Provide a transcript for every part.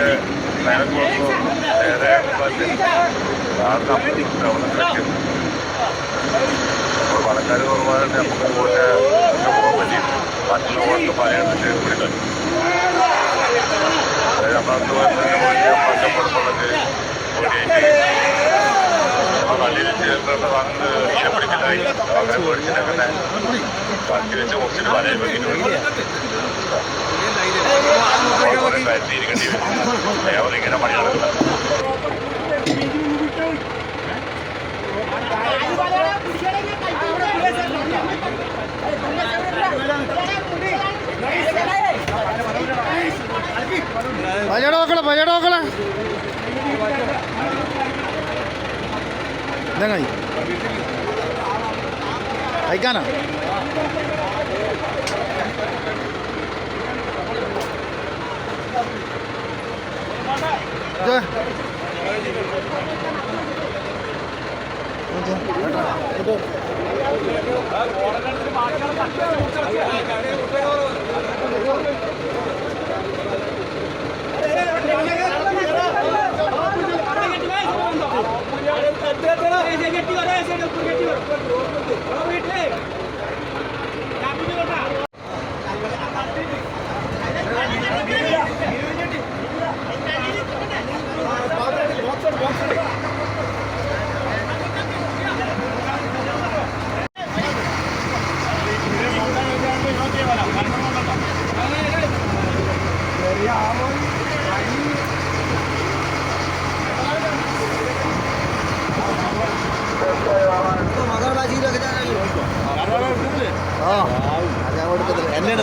അതിന്റെ നേരം കൊടുത്തു നേരെ ആറ് അമ്പത് ഗവൺമെന്റ് അപ്പോൾ പണക്കാർ കുറവായിട്ട് നമുക്ക് വോട്ട് പോകാൻ പറ്റി. മറ്റുള്ള വോട്ട് പറയാനായിട്ട് വിളിക്കാൻ അതായത് നമ്മളത് പച്ചപ്പുറപ്പുള്ളത് പള്ളിയിൽ ചേർക്കേണ്ട വാങ്ങുന്നത് തീരെ പിടിക്കലായി അങ്ങനെ മേടിച്ചിട്ടങ്ങനെ ബാക്കി വെച്ച് കരുതിയിരിക്കേണ്ടി വരും കേവലം ഇങ്ങനെ പണി ഇതെങ്ങായി അയക്കാനാ? ഇത്.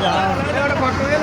போயிடலாம்